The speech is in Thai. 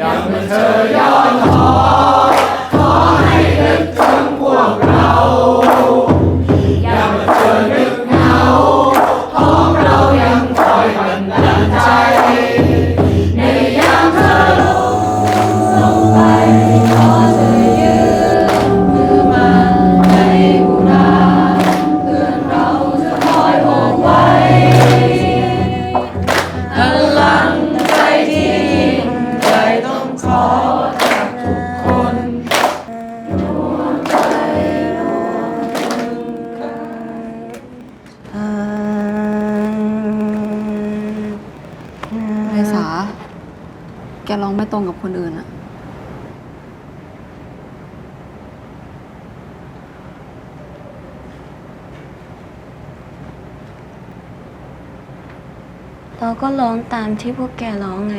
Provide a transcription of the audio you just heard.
ยังเธอย่อท้อขอให้นึกถึงพวกเรายังเธอนึกเหงาของเรายังคอยบันดาลใจ ไพศาลแกร้องไม่ตรงกับคนอื่นอะเราก็ร้องตามที่พวกแกร้องไง